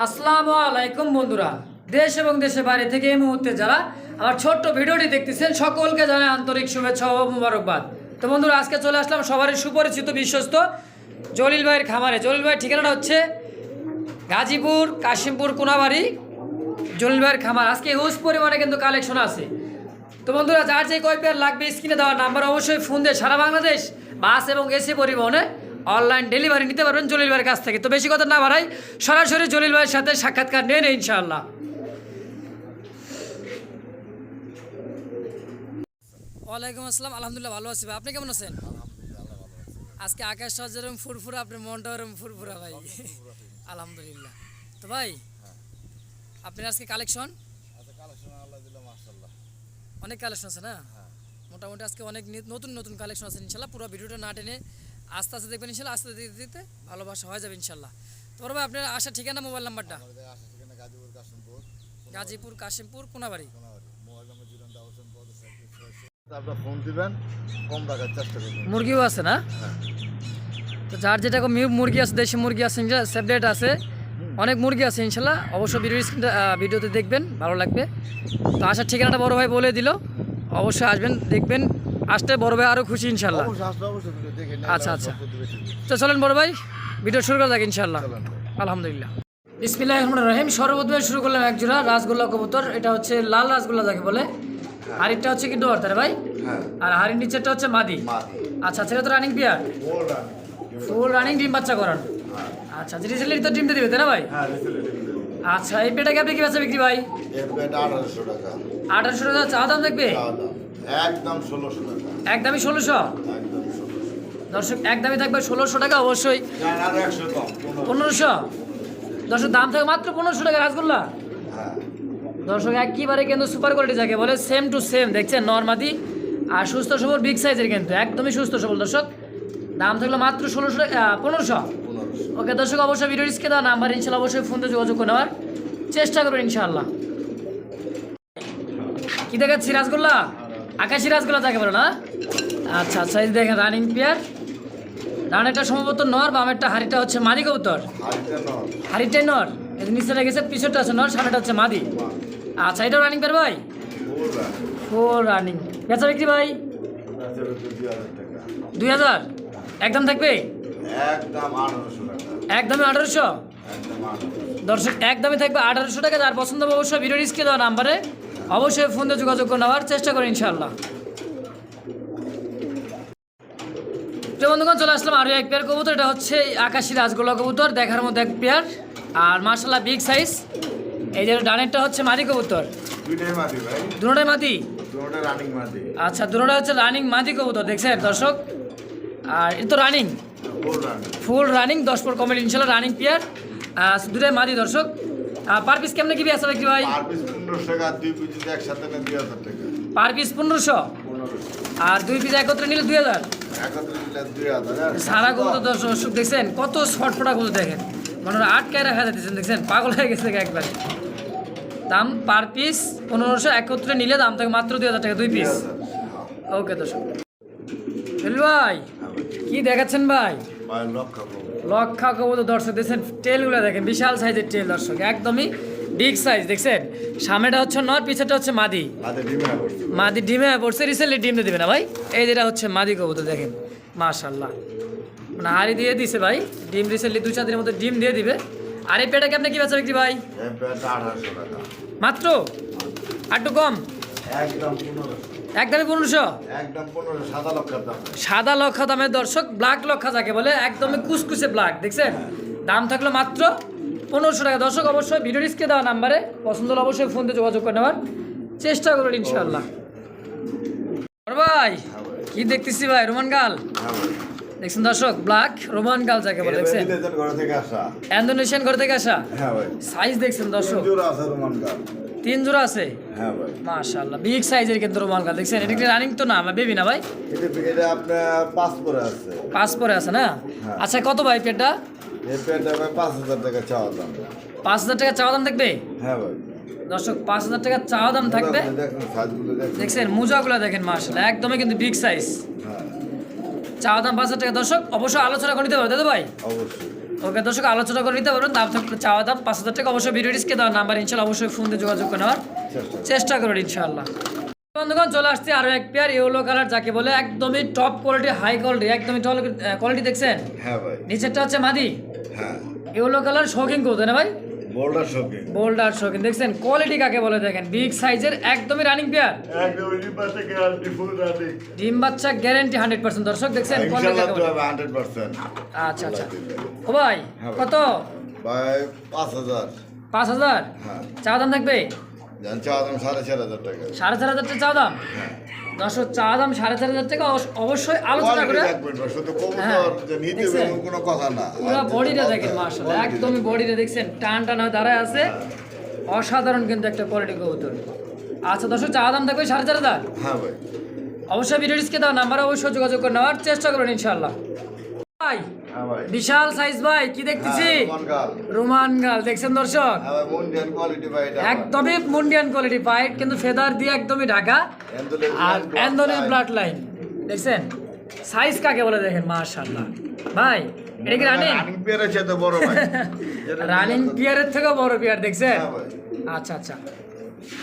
আসসালামু আলাইকুম বন্ধুরা। দেশ এবং দেশের বাইরে থেকে এই মুহূর্তে যারা আমার ছোট্ট ভিডিওটি দেখতেছেন, সকলকে জানাই আন্তরিক শুভেচ্ছা ও মুবারকবাদ। তো বন্ধুরা, আজকে চলে আসলাম সবারই সুপরিচিত বিশ্বস্ত জলিল ভাইয়ের খামারে। জলিল ভাইয়ের ঠিকানাটা হচ্ছে গাজীপুর, কাশিমপুর, কোনাবাড়ি জলিল ভাইয়ের খামার। আজকে হিউজ পরিমাণে কিন্তু কালেকশন আছে। তো বন্ধুরা, যার যে কয় পেয়ার লাগবে স্ক্রিনে দেওয়ার নাম্বার অবশ্যই ফোন দিয়ে সারা বাংলাদেশ বাস এবং এসি পরিবহনে অনলাইন ডেলিভারি নিতে পারবেন জলিল ভাইয়ের কাছ থেকে। তো বেশি কথা না বাড়াই সরাসরি জলিল ভাইয়ের সাথে সাক্ষাৎকার নিয়ে নেই ইনশাআল্লাহ। ওয়ালাইকুম আসসালাম আলহামদুলিল্লাহ ভালো আছি ভাই। আপনি কেমন আছেন? আজকে আকাশ যেরকম ফুরফুরা আপনার মনটা ওরকম ফুরফুরা ভাই। আলহামদুলিল্লাহ। তো ভাই আপনার আজকে কালেকশন? অনেক কালেকশন আছে না? মোটামুটি আজকে অনেক নতুন নতুন কালেকশন আছে ইনশাল্লাহ পুরো ভিডিওটা না টেনে আস্তে আস্তে দেখবেন ইনশাল্লাহ আস্তে দিতে দিতে ভালোবাসা হয়ে যাবে ইনশাল্লাহ। তোর ভাই আপনার আসার ঠিকানা মোবাইল নাম্বারটা? গাজীপুর কাশিমপুর কোনাবাড়ি। ফোন দিবেন কম রাখার চেষ্টা করবেন। মুরগিও আছে না? হ্যাঁ। তো যার যেটা মিউ- মুরগি আছে দেশি মুরগি আছে সেপারেট আছে। অনেক মুরগি আছে ইনশাল্লাহ। অবশ্যই ভিডিও ভিডিওতে দেখবেন ভালো লাগবে। তো আসার ঠিকানাটা বড় ভাই বলে দিল। অবশ্যই আসবেন দেখবেন। আসতে বড় ভাই আরও খুশি ইনশাল্লাহ। আচ্ছা, আচ্ছা। তো চলেন বড় ভাই ভিডিও শুরু করা যাক ইনশাল্লাহ। আলহামদুলিল্লাহ। বিসমিল্লাহ রহমান রহিম সর্বপ্রথমে শুরু করলাম এক জোড়া রাসগোল্লা কবুতর এটা হচ্ছে লাল রাসগোল্লা যাকে বলে। হাড়িটা হচ্ছে কি ডোয়ার তাই ভাই? হ্যাঁ। আর হাড়ির নিচেরটা হচ্ছে মাদি। আচ্ছা আচ্ছা এটা তো রানিং পিয়ার ফুল রানিং ডিম বাচ্চা করান। আচ্ছা রিসেন্টলি তো ডিমটা দিবে তাই না ভাই? হ্যাঁ আচ্ছা এই পেটাকে আপনি কি বেচা বিক্রি ভাই? আঠারোশো টাকা। চা দাম দেখবে? একদম ষোলোশো একদমই ষোলোশো? একদম। ষোলোশো দর্শক একদমই থাকবে ষোলোশো টাকা অবশ্যই। পনেরোশো? দর্শক দাম থাকবে মাত্র পনেরোশো টাকা রাসগোল্লা হ্যাঁ দর্শক একেবারে কিন্তু সুপার কোয়ালিটি যাকে বলে সেম টু সেম দেখছেন? নর্মাদি আর সুস্থ সবল বিগ সাইজের কিন্তু একদমই সুস্থ সবল দর্শক। দাম থাকল মাত্র ষোলোশো পনেরোশো? পনেরোশো। ওকে দর্শক অবশ্যই ভিডিও রিস্কে দেওয়া নাম্বার ইনশাল্লাহ অবশ্যই ফোন দিয়ে যোগাযোগ করে নেওয়ার চেষ্টা করবেন ইনশাল্লাহ। কি দেখাচ্ছি রাসগোল্লা আকাশি রাসগোল্লা যাকে বলো না? আচ্ছা আচ্ছা এই দেখেন রানিং পেয়ার রানেরটা সম্ভবত নর বামেরটা হাড়িটা হচ্ছে মাদি কবুতর। হাড়িটাই নর। এই যে নিচেটা গেছে পিছনটা আছে নর সামনেটা হচ্ছে মাদি। আচ্ছা এটাও রানিং পেয়ার ভাই? ফোর রানিং বেচা বিক্রি ভাই? দুই হাজার একদম থাকবে? একদমই আঠারোশো? দর্শক একদমই থাকবে আঠারোশো টাকা। যার পছন্দ হবে অবশ্যই ভিডিও স্ক্রিনে দেওয়া নাম্বারে অবশ্যই ফোন দিয়ে যোগাযোগ করে নেওয়ার চেষ্টা করেন ইনশাআল্লাহ। তো বন্ধুগণ চলে আসলাম আরও এক পেয়ার কবুতর। এটা হচ্ছে আকাশি রাজগোলা কবুতর দেখার মধ্যে এক পেয়ার। আর মার্শাল্লাহ বিগ সাইজ এই যে ডানেরটা হচ্ছে মাদি কবুতর। দুইটাই মাদি আচ্ছা দুটোটা হচ্ছে রানিং মাদি কবুতর দেখছেন দর্শক? আর এটা তো রানিং ফুল রানিং দশ পর কমেন্ট ইনশাল্লাহ রানিং পেয়ার। দুটাই মাদি দর্শক। পার পিস কেমনে কি আছে কি ভাই? পার পিস পনেরোশো টাকা দুই পিস একসাথে নেন দুই হাজার টাকা। পার পিস পনেরোশো? পনেরোশো। আর দুই পিস একত্রে নিলে দুই হাজার। সারা হাজার সারা কবুতর দর্শক দেখছেন কত শর্ট ফোটা কবুতর দেখেন। মানে ওরা আটকায় রাখা যাচ্ছে দেখছেন পাগল হয়ে গেছে একবার। দাম পার পিস পনেরোশো একত্রে নিলে দাম থাকে মাত্র দুই হাজার টাকা দুই পিস ওকে দর্শক। ভাই কি দেখাচ্ছেন ভাই? লক্ষ লক্ষা কবুতর দর্শক দেখছেন টেলগুলো দেখেন বিশাল সাইজের টেল দর্শক একদমই বিগ সাইজ দেখছেন? সামনেটা হচ্ছে নর পিছেটা হচ্ছে মাদি। মাদি ডিমে পড়ছে। রিসেন্টলি ডিম দিয়ে দিবে না ভাই। এই যেটা হচ্ছে মাদি কবুতর দেখেন মাশাল্লাহ মানে হাড়ি দিয়ে দিছে ভাই ডিম রিসেন্টলি দু চার দিনের মধ্যে ডিম দিয়ে দিবে। আর এই পেটাকে আপনি কি বেচা বিক্রি ভাই? মাত্র? আর একটু কম? একদম একদমই পনেরোশো? একদম পনেরোশো সাদা লক্ষের দাম। সাদা লক্ষা দামের দর্শক ব্ল্যাক লক্ষা যাকে বলে একদমই কুচকুচে ব্ল্যাক দেখছেন? দাম থাকল মাত্র পনেরোশো টাকা। দর্শক অবশ্যই ভিডিও রিস্কে দেওয়া নাম্বারে পছন্দ হলে অবশ্যই ফোন দিয়ে যোগাযোগ করে নেওয়ার চেষ্টা করবেন ইনশাল্লাহ ভাই হ্যাঁ কি দেখতেছি ভাই রোমান গাল? হ্যাঁ দেখছেন দর্শক ব্ল্যাক রোমান গাল যাকে বলে দেখছেন? বিদেশের ঘর থেকে ইন্দোনেশিয়ান ঘর থেকে আসা? হ্যাঁ সাইজ দেখছেন দর্শক। রোমান তিন জোড়া আছে? হ্যাঁ ভাই। মাশাআল্লাহ বিগ সাইজের কিন্তু গাল দেখছেন? এটা কি রানিং তো না আমার বেবি না ভাই? এটা এটা আপনার পাঁচ করে আছে। পাঁচ পরে আছে না? হ্যাঁ। আচ্ছা কত ভাই পেটটা? এই প্যান্টটা ভাই পাঁচ হাজার টাকা চাওয়া দাম। পাঁচ হাজার টাকা চাওয়া দাম থাকবে? হ্যাঁ ভাই। দর্শক পাঁচ হাজার টাকা চাওয়া দাম থাকবে? দেখছেন? মোজাগুলো দেখেন মাশাআল্লাহ একদমই কিন্তু বিগ সাইজ হ্যাঁ। চাওয়া দাম পাঁচ হাজার টাকা। দর্শক অবশ্যই আলোচনা করে নিতে পারবে দাদা ভাই? অবশ্যই। ওকে দর্শক আলোচনা করে নিতে পারবেন দাম থাকলে চাওয়া দাম পাঁচ হাজার টাকা। অবশ্যই ভিডিও ডিসকে দেওয়ার নাম্বার ইনশাল্লাহ অবশ্যই ফোন দিয়ে যোগাযোগ করে নেওয়ার চেষ্টা। করুন ইনশাল্লাহ। বন্ধুগণ চলে আসছে আরও এক পেয়ার ইয়েলো কালার যাকে বলে একদমই টপ কোয়ালিটি হাই কোয়ালিটি একদমই টপ কোয়ালিটি দেখছেন? হ্যাঁ ভাই। নিচেরটা হচ্ছে মাদি। হ্যাঁ। ইয়েলো কালার শৌখিন করতে না ভাই? বোল্ডার শপিং বোল্ডার শৌখিন দেখছেন কোয়ালিটি কাকে বলে দেখেন? বিগ সাইজের একদমই রানিং পেয়ার একদম ওই পাশে গ্যারান্টি ফুল রানিং ডিম বাচ্চা গ্যারেন্টি হান্ড্রেড পার্সেন্ট দর্শক দেখছেন কোয়ালিটি কাকে বলে? হবে হান্ড্রেড পার্সেন্ট আচ্ছা আচ্ছা। ও ভাই হ্যাঁ ভাই। কত? ভাই পাঁচ হাজার। পাঁচ হাজার? হ্যাঁ। চা দাম থাকবে? জান চা দাম সাড়ে চার হাজার টাকা। সাড়ে চার হাজার টাকা চা দাম? হ্যাঁ। দর্শক চা দাম সাড়ে চার হাজার টাকা। অবশ্যই আলোচনা করে হ্যাঁ, কোনো কথা না। পুরো বডিটা দেখেন মার্শাল একদমই বডিটা দেখছেন টান টান হয়ে দাঁড়ায় আছে। অসাধারণ কিন্তু একটা কোয়ালিটি কবুতর। আচ্ছা দর্শক চা দাম থাকবে সাড়ে চার হাজার। হ্যাঁ ভাই। অবশ্যই ভিডিও ডিসকে দেওয়া নাম্বার অবশ্যই যোগাযোগ করে নেওয়ার চেষ্টা করুন ইনশাল্লাহ ভাই। হ্যাঁ বিশাল সাইজ ভাই কি দেখতেছি? হ্যাঁ, রোমান গাল। দেখছেন দর্শক? হ্যাঁ ভাই ভাই একদমই মুন্ডিয়ান কোয়ালিটি পাইট কিন্তু ফেদার দিয়ে একদমই ঢাকা। আর অ্যান্ডোনিস ব্লাড লাইন দেখছেন? সাইজ কাকে বলে দেখেন? মাশাআল্লাহ। ভাই এটা কি রানিং রানিং ভাই। পিয়ারের থেকেও বড় পিয়ার দেখছেন? আচ্ছা আচ্ছা।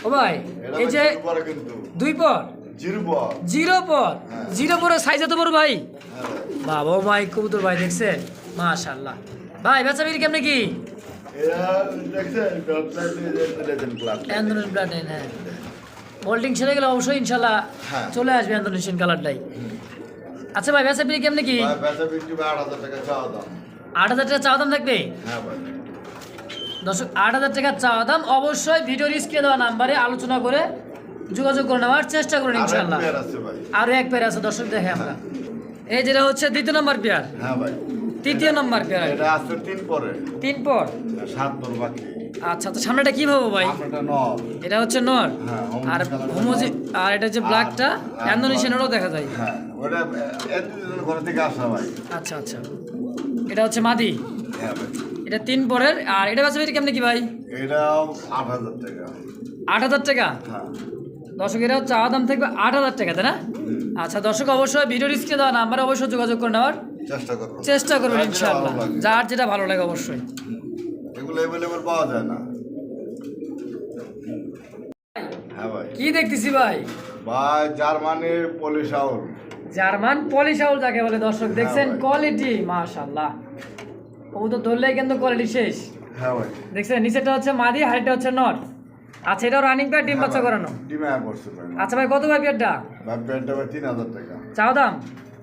ও ভাই এই যে দুই পর? জিরো পর জিরো পর সাইজ এত বড় ভাই? হ্যাঁ বাবা মাই কবুতর ভাই দেখছেন মাশাআল্লাহ। ভাই বেচা বিক্রি কেমনে কি? হ্যাঁ। ছেড়ে গেলে অবশ্যই ইনশাল্লাহ হ্যাঁ। চলে আসবে অ্যান্ডোনেশিয়ান কালারটাই আচ্ছা ভাই বেচা বিক্রি কেমনে কি? আট হাজার টাকা চাওয়া দাম। আট হাজার দাম থাকবে? দর্শক আট হাজার টাকা চাওয়া দাম অবশ্যই স্ক্রিনে দেওয়া নাম্বারে আলোচনা করে যোগাযোগ করে নেওয়ার চেষ্টা করুন আর এক ইনশাল্লাহ পেয়ার আছে আরও এক পেয়ার আছে দর্শক দেখে আমরা। এই যেটা হচ্ছে দ্বিতীয় নম্বর পেয়ার? হ্যাঁ ভাই। তৃতীয় নম্বর পেয়ার। এটা আসছে তিন পরে তিন পর? সাত পর বাকি। আচ্ছা তো সামনেটা কি ভাবো ভাই? এটা হচ্ছে নর? হ্যাঁ, আর হোমোজি আর এটা যে ব্ল্যাকটা? আর- অ্যান্ডোনেশিয়ানেরও দেখা যায়। হ্যাঁ ওটা এত ঘর থেকে আসা ভাই। আচ্ছা আচ্ছা। এটা হচ্ছে মাদি? হ্যাঁ ভাই। এটা তিন পরের। আর এটা বেচা বিক্রি কেমনি কি ভাই? এটাও আট হাজার টাকা। আট হাজার টাকা? হ্যাঁ। দর্শক এটা চা দাম থাকবে আট হাজার টাকা তাই না? আচ্ছা দর্শক অবশ্যই ভিডিও রিস্কে দেওয়া নাম্বারে অবশ্যই যোগাযোগ করে নেওয়ার চেষ্টা করব। চেষ্টা করবেন যার যেটা ইনশাআল্লাহ। ভালো লাগে। যার যেটা ভালো লাগে অবশ্যই। এগুলো অ্যাভেলেবেল পাওয়া যায় না। হ্যাঁ ভাই। কি দেখতেছি ভাই? ভাই জার্মানির পলিশ আউল জার্মান পলিশাউল যাকে বলে দর্শক দেখছেন ভাই। কোয়ালিটি মাশাআল্লাহ। ও তো ধরলেই কিন্তু কোয়ালিটি শেষ। হ্যাঁ ভাই। দেখছেন নিচেটা হচ্ছে মাদি হাইটটা হচ্ছে নট আচ্ছা এটাও রানিং প্যাড ডিম বাচ্চা করানো? ডিমে পড়ছে আচ্ছা ভাই কত ভাই পেয়ারটা ভাই ভাই তিন হাজার টাকা। চাও দাম?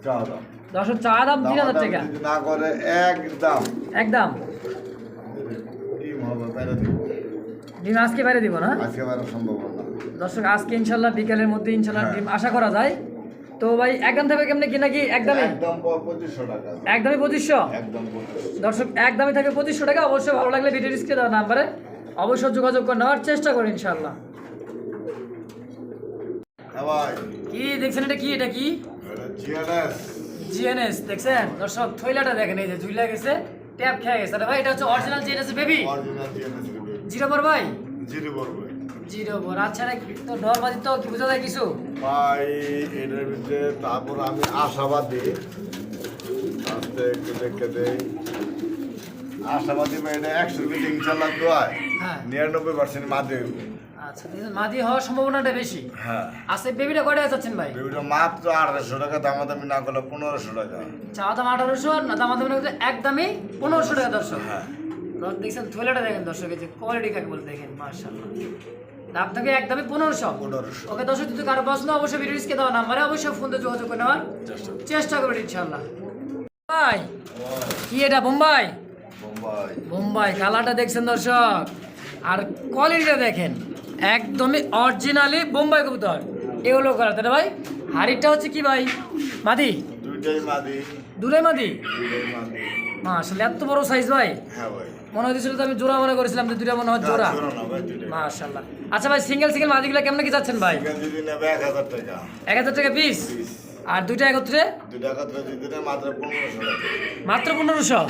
চাওয়া দাম। দর্শক চা দাম তিন হাজার টাকা। না করে একদম। একদম? টিম হবে বাইরে দিব। ডিম আজকে বাইরে দিব না? আজকে বাইরে সম্ভব না। দর্শক আজকে ইনশাল্লাহ বিকালের মধ্যে ইনশাল্লাহ হ্যাঁ। ডিম আশা করা যায়। তো ভাই একদম থাকবে কেমনি কি? নাকি একদমই একদমই পঁচিশশো? দর্শক একদমই থাকবে পঁচিশশো টাকা। অবশ্যই ভালো লাগলে ভিডিও ডিসকে দেওয়া নাম্বারে অবশ্যই যোগাযোগ করে নেওয়ার চেষ্টা করি ইনশাল্লাহ কি দেখছেন এটা কি? এটা কি? জিএনএস। দেখছেন? দর্শক থইলাটা দেখেন এই যে ঝুইলা গেছে ট্যাপ খেয়ে গেছে। ভাই এটা হচ্ছে অরিজিনাল জিএনএস বেবি জিরো পর ভাই? জিরো পর আচ্ছা তো নর্মালি তো কি বোঝা যায় কিছু? ভাই এটার ভিতরে তারপর আমি আশাবাদী। আস্তে একটু দেখে দেই। আশাবাদী ভাই এটা একশো মিটার ইনশাল্লাহ দোয়ায়। হ্যাঁ নিরানব্বই পার্সেন্ট আচ্ছা মাদি হওয়ার সম্ভাবনাটা বেশি। হ্যাঁ। আচ্ছা বেবিটা কয়টা চাচ্ছেন ভাই? বেবিটা মাত্র আঠারোশো টাকা দামাদামি না করলে পনেরোশো টাকা। চা দাম আঠারোশো না দাম একদমই পনেরোশো টাকা দর্শক। হ্যাঁ। দেখছেন থইলাটা দেখেন দর্শক এই যে কোয়ালিটি কাকে বলে দেখেন মার্শাল্লাহ দাম থাকে একদমই পনেরোশো। পনেরোশো। ওকে দর্শক যদি কারও অবশ্যই ভিডিও স্কে দেওয়া নাম্বারে অবশ্যই ফোন দিয়ে যোগাযোগ করে নেওয়ার চেষ্টা চেষ্টা করবেন ইনশাল্লাহ ভাই কি এটা বোম্বাই বোম্বাই বোম্বাই কালারটা দেখছেন দর্শক। আর কোয়ালিটিটা দেখেন একদমই অরিজিনালি বোম্বাই কবুতর। এগুলো করা তাই ভাই হাড়িটা হচ্ছে কি ভাই? মাদি? দুইটাই মাদি। দূরে মাদি? মা আসলে এত বড় সাইজ ভাই? হ্যাঁ মনে হয়েছিল তো আমি জোড়া মনে করেছিলাম যে দুইটা মনে হয় জোড়া। ভাই মাশাল্লাহ আচ্ছা ভাই সিঙ্গেল সিঙ্গেল মাদিগুলো কেমন কি যাচ্ছেন ভাই? এক হাজার টাকা। পিস আর দুইটা একত্রে? মাত্র পনেরোশো? মাত্র পনেরোশো।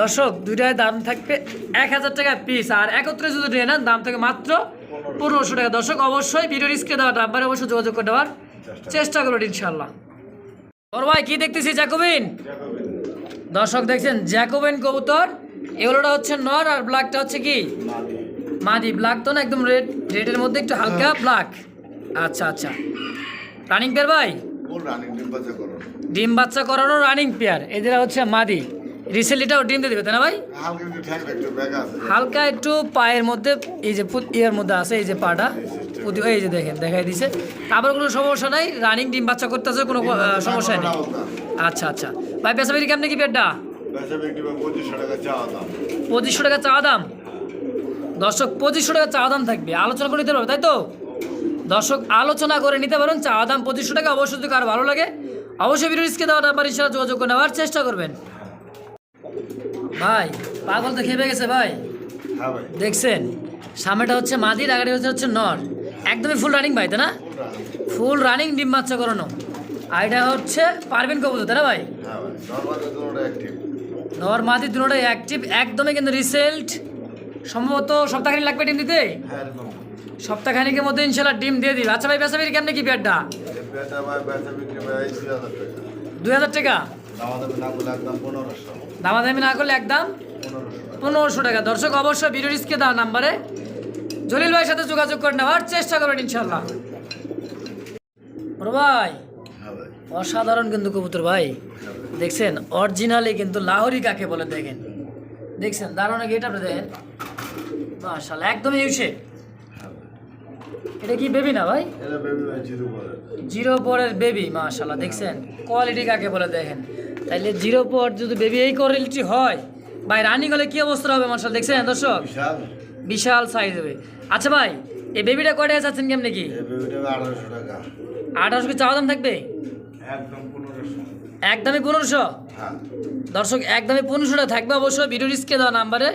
দর্শক দুইটায় দাম থাকবে এক হাজার টাকা পিস আর একত্রে যদি নিয়ে নেন দাম থাকবে মাত্র পনেরোশো টাকা। দর্শক অবশ্যই ভিডিও রিস্কে দেওয়া নাম্বারে অবশ্যই যোগাযোগ করে দেওয়ার চেষ্টা করবেন ইনশাল্লাহ ওর ভাই কী দেখতেছি? জ্যাকোবিন? দর্শক দেখছেন জ্যাকোবিন কবুতর। এগুলোটা হচ্ছে নর আর ব্ল্যাকটা হচ্ছে কি? মাদি। ব্ল্যাক তো না একদম রেড রেডের মধ্যে একটু হালকা ব্ল্যাক আচ্ছা আচ্ছা। রানিং পেয়ার ভাই? ডিম বাচ্চা করো ডিম বাচ্চা করানো রানিং পেয়ার এদের হচ্ছে মাদি। রিসেন্টলিটাও ডিম দিয়ে দেবে তাই না ভাই? হালকা একটু পায়ের মধ্যে এই যে ইয়ের মধ্যে আছে এই যে পাটা। এই যে দেখেন দেখাই দিছে। তারপর কোনো সমস্যা নাই রানিং ডিম বাচ্চা করতেছে কোনো সমস্যা নেই। আচ্ছা আচ্ছা। ভাই পেশাবেরি কেমনি কি পেটটা? বেচা বিক্রি বা পঁচিশশো টাকা চাওয়া দাম। চা দাম? দর্শক পঁচিশশো টাকা চা দাম থাকবে। আলোচনা করে নিতে পারবে তাই তো? দর্শক আলোচনা করে নিতে পারেন চা দাম পঁচিশশো টাকা। অবশ্যই যদি কারও ভালো লাগে অবশ্যই ভিডিওসকে দেওয়া নাম্বার ইনশাল্লাহ যোগাযোগ করে নেওয়ার চেষ্টা করবেন। ভাই পাগল তো খেপে গেছে ভাই। হ্যাঁ দেখছেন সামনেটা হচ্ছে মাদির আগাড়ি হচ্ছে হচ্ছে নর। একদমই ফুল রানিং ভাই তাই না? ফুল রানিং ডিম বাচ্চা করানো। আর এটা হচ্ছে পারবেন কবুতর তাই না ভাই? হ্যাঁ ভাই দুটোটা নর মাদি দুটোটাই অ্যাক্টিভ একদমই কিন্তু রিসেল্ট সম্ভবত সপ্তাহখানি লাগবে ডিম দিতে? হ্যাঁ সপ্তাহখানিকের মধ্যে ইনশাল্লাহ ডিম দিয়ে দিবে। আচ্ছা ভাই বেসাবির কেমনে কি পেয়ারটা? ভাই ভাই দুই হাজার টাকা? দামাদামি না করলে একদম পনেরোশো। টাকা। দর্শক অবশ্যই ভিডিও রিস্কে দেওয়া নাম্বারে জলিল ভাইয়ের সাথে যোগাযোগ করে নেওয়ার চেষ্টা করবেন ইনশাল্লাহ ভাই হ্যাঁ অসাধারণ কিন্তু কবুতর ভাই। হ্যাঁ দেখছেন অরিজিনালি কিন্তু লাহোরি কাকে বলে দেখেন? দেখছেন দারুণ গেট আপনি দেখেন মাশাল্লাহ একদম ইউসে ভাই এটা কি বেবি না ভাই? এটা বেবি ভাই জিরো পরে জিরো পরের বেবি মাশাল্লাহ দেখছেন? কোয়ালিটি কাকে বলে দেখেন? তাইলে জিরো পর যদি বেবি এই কোয়ালিটি হয় ভাই রানিং হলে কি অবস্থা হবে মাশাল্লাহ দেখছেন দর্শক? বিশাল। বিশাল সাইজ হবে। আচ্ছা ভাই এই বেবিটা কয়টা যাচ্ছেন কেমনে কি? আঠারোশো কি চাওয়া দাম থাকবে? একদমই পনেরোশো? হ্যাঁ। দর্শক একদমই পনেরোশো টাকা থাকবে অবশ্যই ভিডিও রিস্কে দেওয়া নাম্বারে।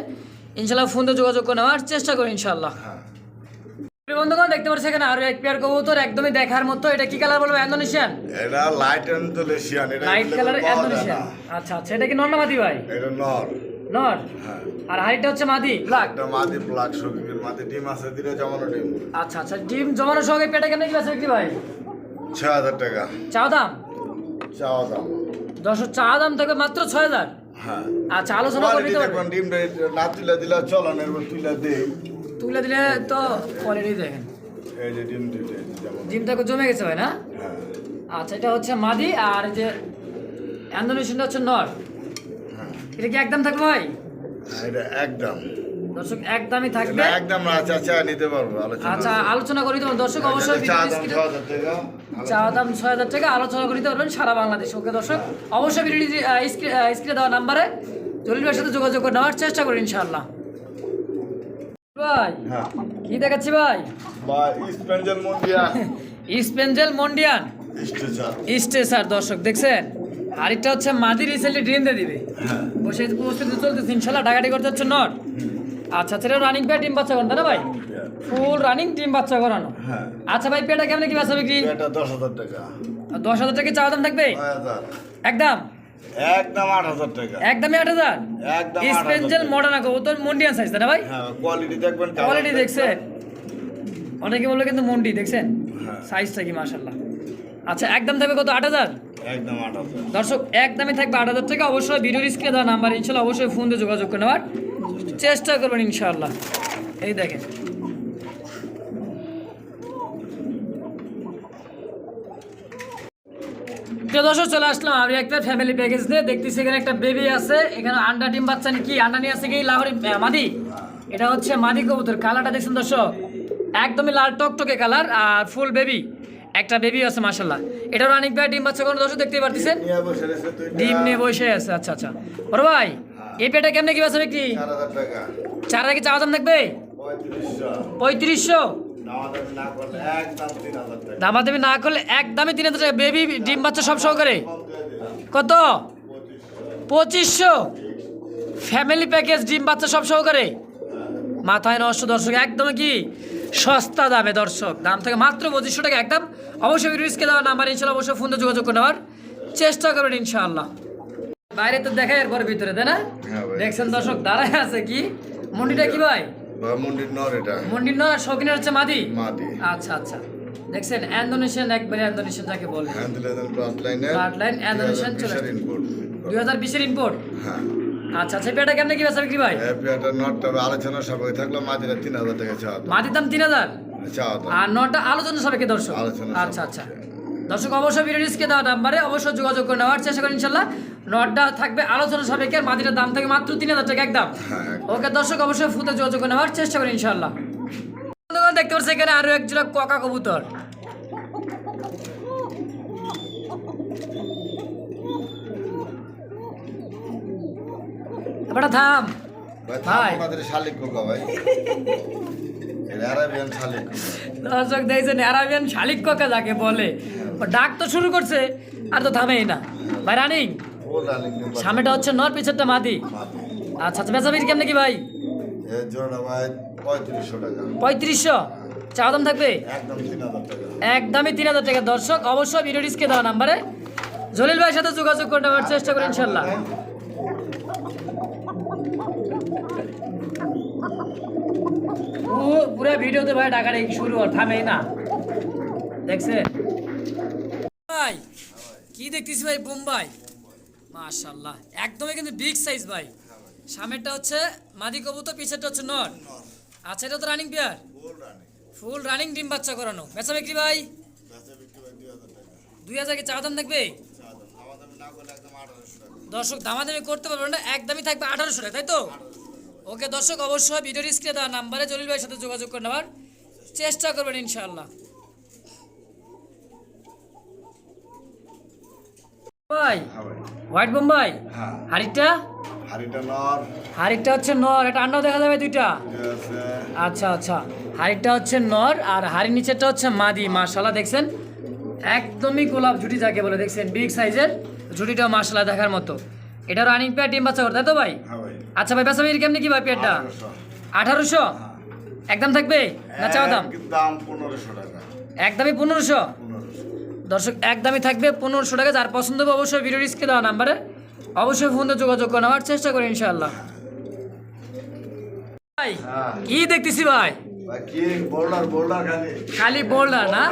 ইনশাল্লাহ ফোন দিয়ে যোগাযোগ করে নেওয়ার চেষ্টা করি ইনশাল্লাহ হ্যাঁ। বন্ধুগণ দেখতে পাচ্ছি এখানে আরও এক পেয়ার কবুতর একদমই দেখার মতো। এটা কি কালার বলব? ইন্দোনেশিয়ান এটা লাইট এন্ডোলেশিয়ান এটা লাইট কালার ইন্দোনেশিয়ান আচ্ছা আচ্ছা এটা কি নর্নামাদি ভাই? এটা নর। নর? হ্যাঁ। আর হাইটটা হচ্ছে মাদি ব্ল্যাক একটা মাদি ব্লাক শরীরের মাদি? ডিম আছে দিলে জমানো ডিম। আচ্ছা আচ্ছা ডিম জমানোর সঙ্গে পেটে কেমন কি আছে বিক্রি ভাই? ছয় হাজার টাকা। চাও দাম? চাওয়া দাম। দশ চা দাম থাকবে মাত্র ছয় হাজার? হ্যাঁ। আচ্ছা আলোচনা করে পারবেন ডিমটা না তুলে দিলে চলন এরপর তুলে দেই। তুলে দিলে তো কোয়ালিটি দেখেন। এই যে ডিম ডিমটা জমে গেছে ভাই না? হ্যাঁ। আচ্ছা এটা হচ্ছে মাদি আর যে ইন্দোনেশিয়ানটা হচ্ছে নর। হ্যাঁ। এটা কি একদম থাকবে ভাই? এটা একদম। দর্শক একদমই থাকবে। একদম চা চা নিতে পারব আলোচনা আচ্ছা আলোচনা করি তোমার দর্শক অবশ্যই চা দাম ছয় হাজার টাকা। আলোচনা করে নিতে পারবেন সারা বাংলাদেশ। ওকে দর্শক অবশ্যই ভিডিওটি স্ক্রিনে দেওয়া নাম্বারে জলিল ভাইয়ের সাথে যোগাযোগ করে নেওয়ার চেষ্টা করি ইনশাআল্লাহ। ভাই হ্যাঁ। কি দেখাচ্ছি ভাই? স্পেঞ্জেল মন্ডিয়া স্পেঞ্জেল মন্ডিয়ান স্টেসার দর্শক দেখছেন? আরেকটা হচ্ছে মাদি রিসেন্টলি ড্রেন দিয়ে দিবে। হ্যাঁ। বসে প্রস্তুতি চলতেছে ইনশাল্লাহ ডাকাটি করতে হচ্ছে নট আচ্ছা আচ্ছা রানিং পেয়ে ডিম বাচ্চা করানো না ভাই? ফুল রানিং ডিম বাচ্চা করানো। হ্যাঁ। আচ্ছা ভাই পেটা কেমন কি বাচ্চা বিক্রি? দশ হাজার টাকা। দশ হাজার টাকা চাওয়া দাম থাকবে? একদম। একদম আট হাজার টাকা। একদম আট হাজার স্পেঞ্জেল টাকা। মডার্ন ও তো মন্ডিয়ান সাইজ তাই না ভাই? হ্যাঁ কোয়ালিটি দেখবেন কোয়ালিটি দেখছেন অনেকে বলল কিন্তু মন্ডি দেখছেন? হ্যাঁ। সাইজটা কি মাশাল্লাহ আচ্ছা একদম থাকবে কত? আট হাজার? একদম আট হাজার। দর্শক একদমই থাকবে আট হাজার টাকা। অবশ্যই ভিডিও স্ক্রিনে দেওয়া নাম্বার ইনশাল্লাহ অবশ্যই ফোন দিয়ে যোগাযোগ করে নেওয়ার চেষ্টা করবেন ইনশাআল্লাহ। এই দেখেন। প্রিয় দর্শক চলে আসলাম। আমি একটা ফ্যামিলি প্যাকেজ নিয়ে দেখতেছি এখানে একটা বেবি আছে। এখানে আন্ডা ডিম বাচ্চা কি আন্ডা নিয়ে আছে কি লাহরি? মাদি? এটা হচ্ছে মাদি কবুতর কালারটা দেখছেন দর্শক? একদমই লাল টকটকে কালার আর ফুল বেবি একটা বেবি আছে মাসাল্লাহ এটা রানিক ভাই ডিম বাচ্চা কোনো দর্শক দেখতেই পারতেছেন? ডিম নিয়ে বসে আছে আচ্ছা আচ্ছা। বড় ভাই এই পেটে কেমনে কি বেচা বিক্রি? চার আগে চাওয়া দাম থাকবে? পঁয়ত্রিশশো? দামা দামি না করলে একদমই তিন হাজার টাকা। বেবি ডিম বাচ্চা সব সহকারে? কত? পঁচিশশো? ফ্যামিলি প্যাকেজ ডিম বাচ্চা সব সহকারে? মাথায় নষ্ট দর্শক একদম কি সস্তা দামে দর্শক। দাম থেকে মাত্র পঁচিশশো টাকা একদম। অবশ্যই রিস্কে দেওয়া নাম্বার ইনশাল্লাহ অবশ্যই ফোন যোগাযোগ করে নেওয়ার চেষ্টা করবেন ইনশাআল্লাহ। বাইরে তো দেখায় এরপর ভিতরে তাই না? হ্যাঁ দেখছেন দর্শক দাঁড়ায় আছে কি? মন্ডিটা কি ভাই? বা মন্দির নর এটা। মন্ডির না শৌখিনের হচ্ছে মাদি? মাদি। আচ্ছা আচ্ছা। দেখছেন ইন্দোনেশিয়ান একবারে ইন্দোনেশিয়ান যাকে বলে। চলে আসছে। ইনপোর্ট হ্যাঁ। আচ্ছা আচ্ছা পেটা কেমনে কি বেচা বিক্রি ভাই? পেয়ারটা নটটা আলোচনা সবাই থাকল টাকা চাওয়া মাটির দাম চাওয়া আর নটা আলোচনা সাপেক্ষে দর্শক? আচ্ছা আচ্ছা। দর্শক অবশ্যই ভিডিও রিস্কে দেওয়া নাম্বারে অবশ্যই যোগাযোগ করে নেওয়ার চেষ্টা করেন ইনশাল্লাহ। নটটা থাকবে আলোচনা সাপেক্ষে আর মাটিটার দাম থাকে মাত্র তিন হাজার টাকা একদম। হ্যাঁ ওকে দর্শক অবশ্যই ফুতে যোগাযোগ করে নেওয়ার চেষ্টা করেন ইনশাল্লাহ দেখতে পাচ্ছি এখানে আরও এক জোড়া ককা কবুতর। এবারটা থাম। ভাই দর্শক দেখছেন অ্যারাবিয়ান শালিক ককা যাকে বলে। ডাক তো শুরু করছে আর তো থামেই না। ভাই রানিং। সামনেটা হচ্ছে নর পিছেরটা মাদি। আচ্ছা আচ্ছা বেচা বিক্রি কেমন কি ভাই? পঁয়ত্রিশশো টাকা। চা দাম থাকবে? একদমই তিন হাজার টাকা। দর্শক অবশ্যই ভিডিও ডিসকে দেওয়া নাম্বারে জলিল ভাইয়ের সাথে যোগাযোগ করে নেওয়ার চেষ্টা করি ইনশাল্লাহ পুরো ভিডিওতে ভাই টাকা শুরু আর থামেই না। দেখছে ভাই কি দেখতেছি ভাই বোম্বাই? মাশাল্লাহ একদমই কিন্তু বিগ সাইজ ভাই। সামনেরটা হচ্ছে মাদি কবুতর, পিছেরটা হচ্ছে নর। আচ্ছা এটা তো রানিং পেয়ার ফুল রানিং ডিম বাচ্চা করানো। বেচা বিক্রি ভাই? দুই হাজার কি চা দাম থাকবে? দর্শক, দামাদামি করতে পারবেন না, একদমই থাকবে আঠারোশো টাকা, তাই তো? ওকে, দর্শক, অবশ্যই ভিডিও স্ক্রিনে দেওয়া নাম্বারে জলিল ভাইয়ের সাথে যোগাযোগ করে নেওয়ার চেষ্টা করবেন, ইনশাআল্লাহ। হ্যাঁ ভাই। হোয়াইট বোম্বাই হ্যাঁ। হাড়িটা? হাড়িটা নর। হাড়িটা হচ্ছে নর এটা আন্ডাও দেখা যাবে দুইটা? আচ্ছা আচ্ছা। হাড়িটা হচ্ছে নর আর হাড়ির নিচেরটা হচ্ছে মাদি মাশাল্লাহ দেখছেন? একদমই গোলাপ ঝুটি যাকে বলে দেখছেন? বিগ সাইজের ঝুটিটা মাশাল্লাহ দেখার মতো। এটা রানিং পেয়ার ডিম বাচ্চা করে তাই তো ভাই? হ্যাঁ আচ্ছা ভাই বেসা বিক্রি কেমনি কি ভাই পেয়ারটা আঠারোশো। আঠারোশো? একদম থাকবে? না চাওয়া দাম? দাম পনেরোশো টাকা। একদমই পনেরোশো? দর্শক একদমই থাকবে পনেরোশো টাকা। যার পছন্দ হবে অবশ্যই ভিডিও রিস্কে দেওয়া নাম্বারে অবশ্যই ফোন দিয়ে যোগাযোগ করে নেওয়ার চেষ্টা করি ইনশাআল্লাহ। ভাই হ্যাঁ। কি দেখতেছি ভাই? খালি। বোল্ডার না?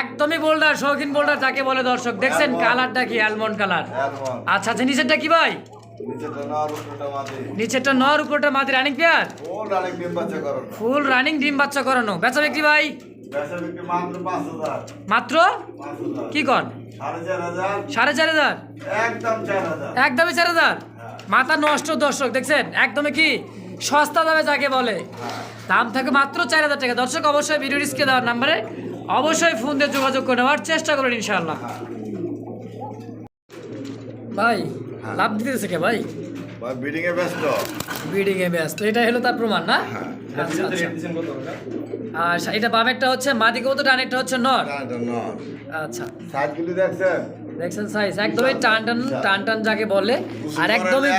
একদমই বোল্ডার শৌখিন বোল্ডার যাকে বলে দর্শক। দেখছেন কালারটা কি? Almond colour. আচ্ছা আচ্ছা নিচেরটা কি ভাই? নিচেরটা নর উপরটা মাদি। রানিং পেয়ার ফুল রানিং ডিম বাচ্চা করানো। বেচা বিক্রি ভাই? মাত্র কি কর সাড়ে চার হাজার। একদমই চার হাজার? মাথা নষ্ট দর্শক দেখছেন? একদমই কি? সস্তা দামে যাকে বলে। দাম থাকে মাত্র চার হাজার টাকা। দর্শক অবশ্যই ভিডিও রিস্কে দেওয়ার নাম্বারে অবশ্যই ফোন দিয়ে যোগাযোগ করে নেওয়ার চেষ্টা করুন ইনশাআল্লাহ। ভাই লাভ দিতেছে কে ভাই? ভাই বিডিং এ ব্যস্ত। বিডিং এ ব্যস্ত এটা হলো তার প্রমাণ না? হ্যাঁ। আচ্ছা, আচ্ছা। আর এটা বামেরটা হচ্ছে মাদি কবুতর ডানেরটা হচ্ছে নর। আচ্ছা। সাইজগুলি দেখছেন? দেখছেন সাইজ একদমই টান টান টান টান যাকে বলে আর একদমই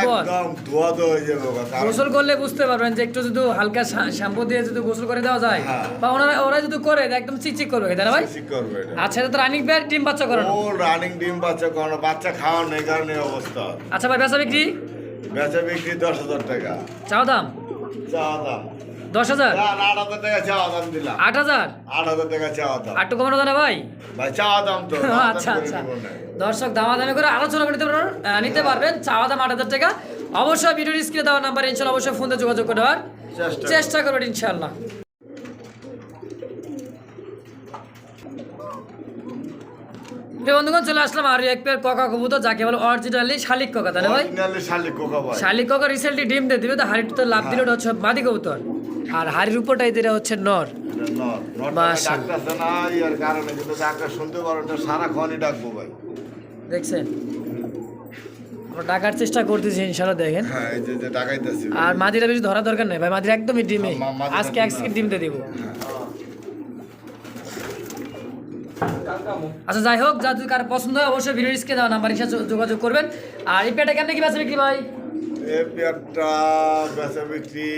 গোসল করলে বুঝতে পারবেন যে একটু যদি হালকা শ্যাম্পু দিয়ে যদি গোসল করে দেওয়া যায় হ্যাঁ। বা ওনারা ওরা যদি করে একদম চিকচিক করবে তাই ভাই? আচ্ছা এটা তো রানিং প্যাড ডিম বাচ্চা করানো। ও রানিং ডিম বাচ্চা কোনো বাচ্চা খাওয়ার নেই কারণে অবস্থা। আচ্ছা ভাই বেচা বিক্রি? বেচা বিক্রি দশ হাজার টাকা। দাম? চাওয়া দাম। দশ হাজার? আট হাজার টাকা চাওয়া দাম দিলাম। আট হাজার? আট হাজার টাকা চাওয়া দাম। আটটু কমানো না ভাই? ভাই চাওয়া দাম তো আচ্ছা আচ্ছা। দর্শক দামাদামি করে আলোচনা করে নিতে পারবেন। চাওয়া দাম আট হাজার টাকা। অবশ্যই ভিডিও স্ক্রিনে দেওয়া নাম্বার ইনশাল্লাহ অবশ্যই ফোন দিয়ে যোগাযোগ করে দেওয়ার চেষ্টা চেষ্টা করবেন ইনশাল্লাহ। বন্ধুগণ চলে আসলাম আর এক পেয়ার ককা কবুতর যাকে বলে অরিজিনালি শালিক ককা তাই না ভাই শালিক কোকা ভাই। শালিক ককা রিসেন্টলি ডিম দিয়ে দিবে তো হাড়িটা তো লাভ দিলে হচ্ছে মাদি কবুতর। আর হাড়ির উপরটাই দিলে হচ্ছে নর। দেখছেন? ডাকার চেষ্টা করতেছি ইনশাল্লাহ দেখেন। হ্যাঁ আর মাদিরা বেশি ধরা দরকার নেই ভাই মাদিরা একদমই ডিমে। আজকে এক সেকেন্ড ডিম দিয়ে দিব। আচ্ছা যাই হোক যা যদি কার পছন্দ হয় অবশ্যই ভিডিও স্ক্রিনে দেওয়া নাম্বার হিসেবে যোগাযোগ করবেন। আর এই পেটা কেমনে কি বেচা বিক্রি ভাই? এই পেয়ারটা বেচা বিক্রি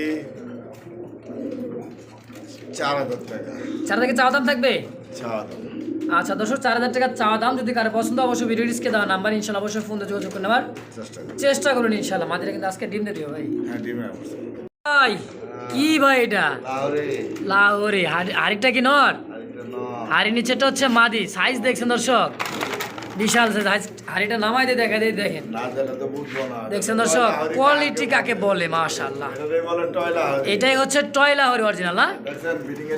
চার হাজার টাকা। চার থেকে চাওয়া দাম থাকবে? চাওয়া দাম। আচ্ছা দর্শক চার হাজার টাকা চাওয়া দাম। যদি কারও পছন্দ অবশ্যই ভিডিও স্ক্রিনে দেওয়া নাম্বার ইনশাল্লাহ অবশ্যই ফোন যোগাযোগ করে নেওয়ার চেষ্টা করুন ইনশাল্লাহ মাদিরা কিন্তু আজকে ডিম দিয়ে দিও ভাই। হ্যাঁ ভাই কি ভাই এটা? লাহোরে হাড়িটা কি নর? নর নিচেটা হচ্ছে মাদি সাইজ দেখছেন দর্শক? বিশাল size। হাড়িটা নামাই দিয়ে দেখা দিয়ে দেখেন। দেখছেন দর্শক? কোয়ালিটি কাকে বলে মাশাল্লাহ। এটাই হচ্ছে টয়লা হরি অরিজিনাল না?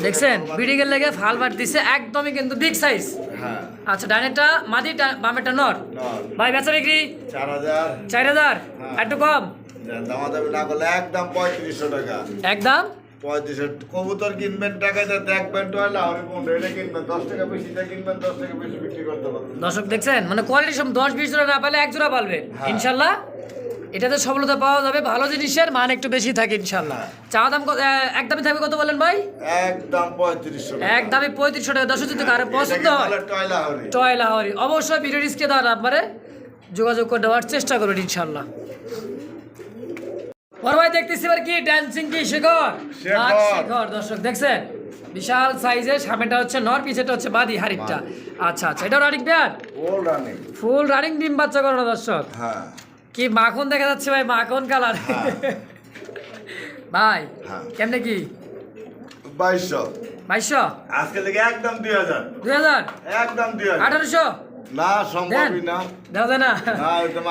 দেখছেন বিডিং এর লেগে ফাল বাট দিছে একদমই কিন্তু বিগ সাইজ হ্যাঁ। আচ্ছা ডানেরটা মাদি বামেরটা নর। ভাই বেচা বিক্রি? চার হাজার। হ্যাঁ। একটু কম? দামাদামি না করলে একদম পঁয়ত্রিশশো টাকা। একদম? পঁয়ত্রিশশো কবুতর কিনবেন দেখবেন টয়লা পনেরো এটা কিনবেন দশ টাকা বেশিটা কিনবেন দশ টাকা বেশি বিক্রি করতে পারবেন। দর্শক দেখছেন? মানে কোয়ালিটি সব দশ বিশ জোড়া না পেলে এক জোড়া পালবে। হ্যাঁ। ইনশাল্লাহ। এটাতে সফলতা পাওয়া যাবে। ভালো জিনিসের মান একটু বেশি থাকে ইনশাল্লাহ। চা দাম একদমই থাকবে কত বলেন ভাই? একদম পঁয়ত্রিশশো একদমই পঁয়ত্রিশশো টাকা। দর্শক যদি কারও পছন্দ হয় টয়লা হরি অবশ্যই ভিডিও রিস্কে দেওয়ার নাম্বারে যোগাযোগ করে দেওয়ার চেষ্টা করুন ইনশাল্লাহ। বড় ভাই দেখতেছি এবার কি? ড্যান্সিং কি? শেখর? শেখর। দর্শক দেখছেন? বিশাল সাইজের সামনেটা হচ্ছে নর পিছেটা হচ্ছে বাদি হারিকটা আচ্ছা আচ্ছা এটা running pad all running full running ডিম বাচ্চা করানো দর্শক? হ্যাঁ। কি মাখন দেখা যাচ্ছে ভাই মাখন কালার হ্যাঁ। ভাই হ্যাঁ। কেমনে কি? বাইশশো। বাইশশো? আজকে থেকে একদম দুই হাজার। দুই হাজার? একদম দুই হাজার। আঠারোশো? না সম্ভবই না। দেওয়া না না।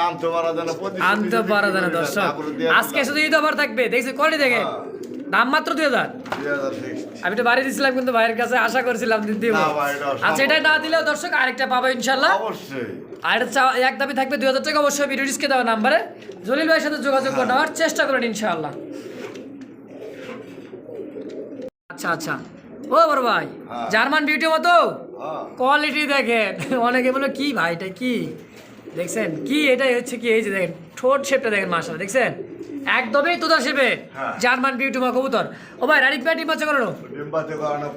আনতে পারা যায় আনতে পারা বিক্রি যায় না করে দর্শক। আজকে শুধু ঈদ অফার থাকবে দেখছি কোয়ালিটি দেখেন হ্যাঁ। দাম মাত্র দুই হাজার। দুই হাজার fixed। আমি তো বাড়ি দিছিলাম কিন্তু ভাইয়ের কাছে আশা করছিলাম দি- দিব। না ভাই, এটা সম্ভব আচ্ছা এটা না দিলেও দর্শক আরেকটা পাবো ইনশাল্লাহ। আর এটা এক দামে থাকবে দুই হাজার টাকা অবশ্যই ভিডিও ডিসকে দেওয়া নাম্বারে। জলিল ভাইয়ের সাথে যোগাযোগ করে নেওয়ার চেষ্টা করেন ইনশাআল্লাহ। আচ্ছা আচ্ছা। ও বড় ভাই হ্যাঁ। জার্মান বিউটি মতো? হ্যাঁ কোয়ালিটি দেখেন। অনেকে বলে কি ভাই এটা কি? দেখছেন কি এটাই হচ্ছে কি? এই যে দেখেন ঠোঁট শেপটা দেখেন মাসাল দেখছেন? একদমই তোদা শেপে। জার্মান বিউটি মা কবুতর। ও ভাই রানিক প্যাটি বাচ্চা করানো?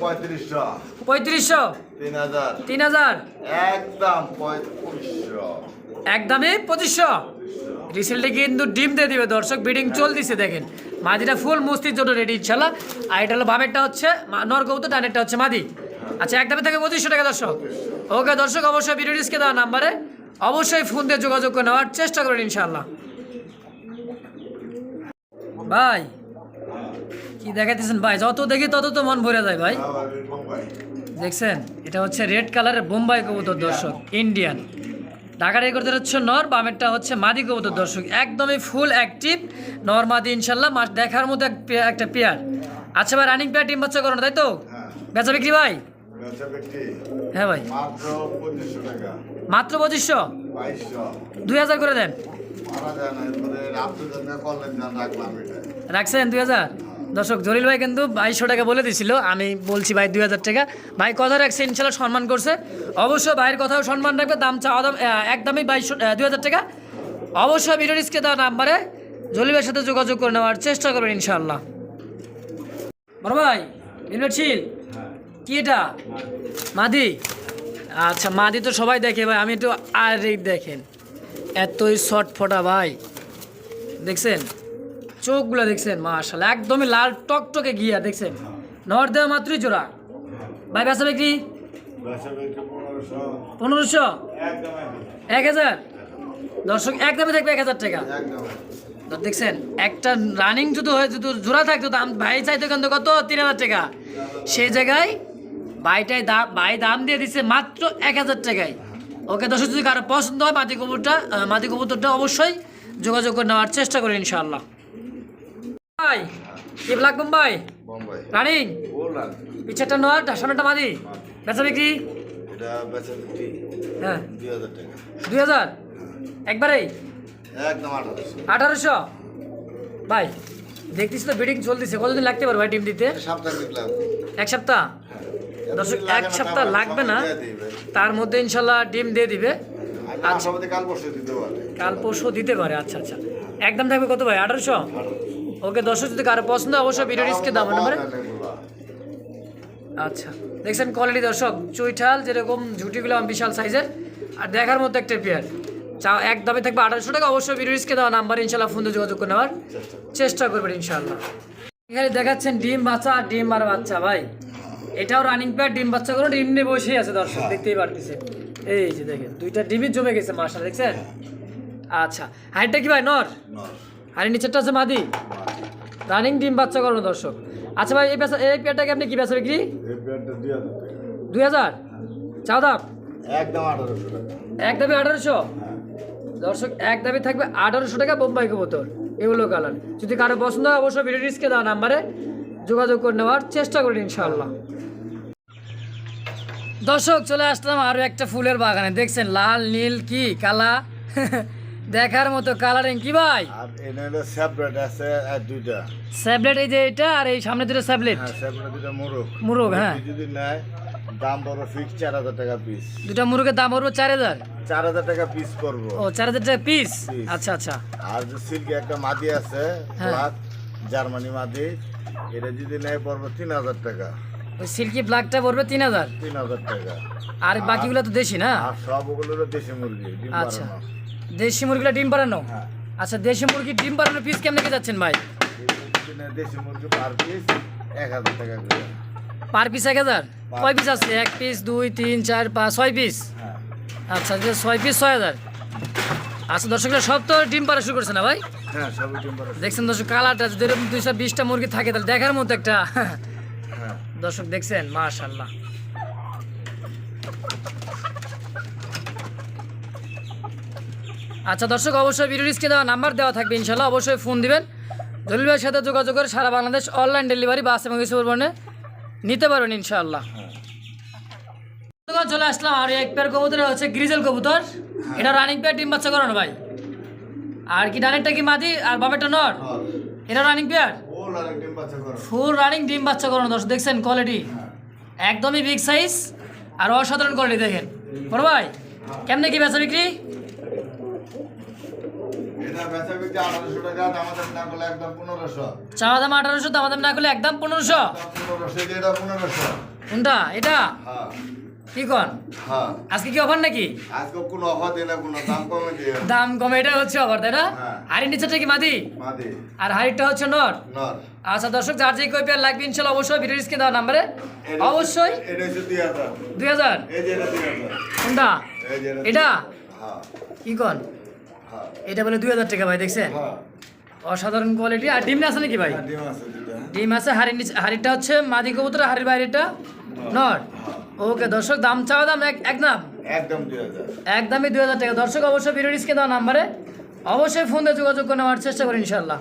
পঁয়ত্রিশশো। পঁয়ত্রিশশো? তিন হাজার। তিন হাজার? একদম পঁয়ত্রিশশো। একদমই পঁচিশশো? রিসেন্টলি কিন্তু ডিম দিয়ে দিবে দর্শক বিডিং চল চলতেছে দেখেন। মাদিটা ফুল মুস্তির জন্য রেডি ইনশাল্লাহ আর এটা হলো বামেরটা হচ্ছে নর কবুতর ডানেরটা হচ্ছে মাদি। আচ্ছা একদমই থাকে পঁচিশশো টাকা দর্শক। ওকে দর্শক অবশ্যই ভিডিও ডিসকে দেওয়া নাম্বারে অবশ্যই ফোন দিয়ে যোগাযোগ করে নেওয়ার চেষ্টা করেন ইনশাল্লাহ ভাই কি দেখাইতেছেন? ভাই যত দেখি তত তো মন ভরে যায় ভাই। দেখছেন? এটা হচ্ছে রেড কালারের বোম্বাই কবুতর দর্শক ইন্ডিয়ান ঢাকা রেকর্ডের হচ্ছে নর বামেরটা হচ্ছে মাদি কবুতর দর্শক। একদমই ফুল অ্যাক্টিভ নর মাদি ইনশাল্লাহ মাস দেখার মতো এক একটা পেয়ার আচ্ছা ভাই রানিং পেয়ার টিম বাচ্চা করানো তাই তো? হ্যাঁ। বেচা বিক্রি ভাই? হ্যাঁ ভাই। মাত্র পঁচিশশো দুই হাজার করে দেন। রাখছেন দুই হাজার? দর্শক জলিল ভাই কিন্তু বাইশশো টাকা বলে দিছিল। আমি বলছি ভাই দুই হাজার টাকা। ভাই কথা রাখছে ইনশাল্লাহ সম্মান করছে। অবশ্যই ভাইয়ের কথাও সম্মান রাখবে। দাম চাওয়া দাম একদমই বাইশশো দুই হাজার টাকা। অবশ্যই ভিডিও রিস্কে দেওয়া নাম্বারে জলিল ভাইয়ের সাথে যোগাযোগ করে নেওয়ার চেষ্টা করবেন ইনশাল্লাহ। বড় ভাই ইনভেট ছিল কি এটা? মাদি? আচ্ছা মাদি তো সবাই দেখে ভাই, আমি একটু আর দেখেন। এতই শর্ট ফটা ভাই। দেখছেন? চোখগুলো দেখছেন? মার্শাল একদমই লাল টকটকে গিয়া, দেখছেন? নর দেওয়া মাত্রই জোড়া। ভাই, বেচা বিক্রি? পনেরোশো? এক হাজার? দর্শক একদমই থাকবে এক হাজার টাকা। দেখছেন, একটা রানিং যদি হয়, যদি জোড়া থাকতো দাম ভাই চাইতো কিন্তু কত? তিন হাজার টাকা। সেই জায়গায় ভাইটাই দাম ভাই দাম দিয়ে দিচ্ছে মাত্র এক হাজার টাকায়। ওকে দর্শক যদি কারও পছন্দ হয় মাটি কবুরটা আহ, মাটি কবুতরটা অবশ্যই যোগাযোগ করে নেওয়ার চেষ্টা করি ইনশাআল্লাহ। ভাই কি ব্ল্যাক মুম্বাই? বোম্বাই রানিং। পিছেরটা সামনেটা মাদি। বেচা বিক্রি? হ্যাঁ। দুই হাজার হাজার? একবারেই? আঠারোশো। ভাই দেখতেছি তো বিডিং চলতেছে। কতদিন লাগতে পারে ভাই টিম দিতে? এক সপ্তাহ? দর্শক এক সপ্তাহ লাগবে না। তার মধ্যে ইনশাল্লাহ ডিম দিয়ে দিবে। আচ্ছা। কাল পরশু দিতে পারে। আচ্ছা আচ্ছা। একদম থাকবে কত ভাই? আঠারোশো? ওকে দর্শক যদি কারও পছন্দ অবশ্যই ভিডিও রিস্কে দাম নাম্বারে। আচ্ছা। দেখছেন কোয়ালিটি দর্শক চুইঠাল যেরকম ঝুটিগুলো বিশাল সাইজের আর দেখার মতো একটা পেয়ার চা এক দামে থাকবে আঠারোশো টাকা অবশ্যই ভিডিও রিস্কে দেওয়া নাম্বার ইনশাল্লাহ ফোন যোগাযোগ করে নেওয়ার চেষ্টা করবেন ইনশাল্লাহ। এখানে দেখাচ্ছেন ডিম বাচ্চা আর ডিম আর বাচ্চা ভাই। এটাও রানিং প্যাড ডিম বাচ্চা করে ডিম নিয়ে বসেই আছে দর্শক দেখতেই পারতেছে। এই যে দেখেন দুইটা ডিমই জমে গেছে মাসা দেখছেন? আচ্ছা হাইটটা কি ভাই নর? হাড়ির নিচেরটা আছে মাদি? রানিং ডিম বাচ্চা করো দর্শক। আচ্ছা ভাই এই পেশা এই পেয়ারটাকে আপনি কি বেচা বিক্রি? দুই হাজার হাজার? চাও দাম? একদম আঠারোশো টাকা। এক দামে আঠারোশো? হ্যাঁ। দর্শক এক দামে থাকবে আঠারোশো টাকা বোম্বাই কবুতর এগুলো কালার। যদি কারও পছন্দ হয় অবশ্যই ভিডিও ডিসকে দেওয়া নাম্বারে যোগাযোগ করে নেওয়ার চেষ্টা করি ইনশাআল্লাহ। দর্শক চলে আসলাম আরও একটা ফুলের বাগানে। দেখছেন লাল নীল কি কালা? দেখার মতো কালারিং কি ভাই? আর হলো সেপারেট আছে আর দুইটা। স্যাবলেট এই যে এটা আর এই সামনে দুটো স্যাবলেট হ্যাঁ মুরগ। মুরগ, হ্যাঁ। যদি নেয় দাম ফিক্স চার হাজার টাকা পিস দুটা মুরগের দাম পড়বে চার হাজার। চার হাজার টাকা পিস করব। ও চার হাজার টাকা পিস আচ্ছা আচ্ছা। আর যে সিল্কে একটা মাদি আছে হ্যাঁ। জার্মানি মাদি এটা যদি নেয় পড়ব তিন হাজার টাকা। ওই সিল্কি ব্ল্যাকটা পড়বে তিন হাজার। তিন হাজার টাকা। আর বাকিগুলো তো দেশি না? আর সবগুলো দেশি মুরগি ডিম আচ্ছা। দেশি মুরগিগুলো ডিম পাড়ানো? হ্যাঁ। আচ্ছা দেশি মুরগির ডিম পাড়ানো পিস কেমনে কি যাচ্ছেন ভাই? দেশি মুরগি পার পিস এক হাজার টাকা করে। পার পিস এক হাজার? কয় পিস আছে? এক পিস দুই তিন চার পাঁচ ছয় পিস হ্যাঁ। আচ্ছা ছয় পিস ছয় হাজার। আচ্ছা দর্শকরা সব তো ডিম পাড়া শুরু করছে না ভাই? হ্যাঁ দেখছেন দর্শক কালারটা যদি এরকম দুইশো বিশটা মুরগি থাকে তাহলে দেখার মতো একটা হ্যাঁ দর্শক দেখছেন? মাশাল্লাহ আচ্ছা দর্শক অবশ্যই ভিডিও রিস্কে দেওয়া নাম্বার দেওয়া থাকবে ইনশাল্লাহ অবশ্যই ফোন দিবেন। জলিল ভাইয়ের সাথে যোগাযোগ করে সারা বাংলাদেশ অনলাইন ডেলিভারি বাস এবং কিছু পরিমাণে নিতে পারবেন ইনশাআল্লাহ। বন্ধুগণ, চলে আসলাম। আর এক পেয়ার কবুতর হচ্ছে গ্রিজেল কবুতর। এটা রানিং পেয়ার ডিম বাচ্চা করানো ভাই। আর কি ডানেরটা কি মাদি আর বাবেরটা নর? হ্যাঁ এটা রানিং পেয়ার ফুল রানিং ডিম বাচ্চা করানো দর্শক দেখছেন কোয়ালিটি একদমই বিগ সাইজ আর অসাধারণ কোয়ালিটি দেখেন। বড় ভাই কেমনে কি বেচা বিক্রি? এটা চাওয়া দাম আঠারোশো দাম না করলে একদম পনেরোশো। এটা কোনটা? এটা? হ্যাঁ। কি কন হ্যাঁ। আজকে কি অফার নাকি? আজকে কোনো অফার দিই না কোনো দাম কমে দিয়ে। দাম কমে এটা হচ্ছে অফার তাই না। হাড়ির নিচেটা কি মাদি? মাদি। আর হাড়িটা হচ্ছে নর? নর। আচ্ছা দর্শক যার যে কই পেয়ার লাগবে ইনশাল্লাহ অবশ্যই ভিডিও স্ক্রিন দেওয়া নাম্বারে। অবশ্যই। এটা হচ্ছে দুই হাজার। দুই হাজার? এই যে এটা দুই হাজার। কোনটা? এই যে এটা হ্যাঁ। কি কন হ্যাঁ। এটা বলে দুই হাজার টাকা ভাই দেখছেন? হ্যাঁ। অসাধারণ কোয়ালিটি আর ডিম আছে নাকি ভাই? ডিম আছে দুইটা। ডিম আছে হাড়ির নিচে হাড়িটা হচ্ছে মাদি কবুতর হাড়ির বাইরেটা নট ওকে দর্শক দাম চাওয়া দাম এক এক দাম? একদম হাজার। একদমই দুই হাজার টাকা। দর্শক অবশ্যই ভিডিও ডিসকে দেওয়া নাম্বারে অবশ্যই ফোন দিয়ে যোগাযোগ করে নেওয়ার চেষ্টা করি ইনশাল্লাহ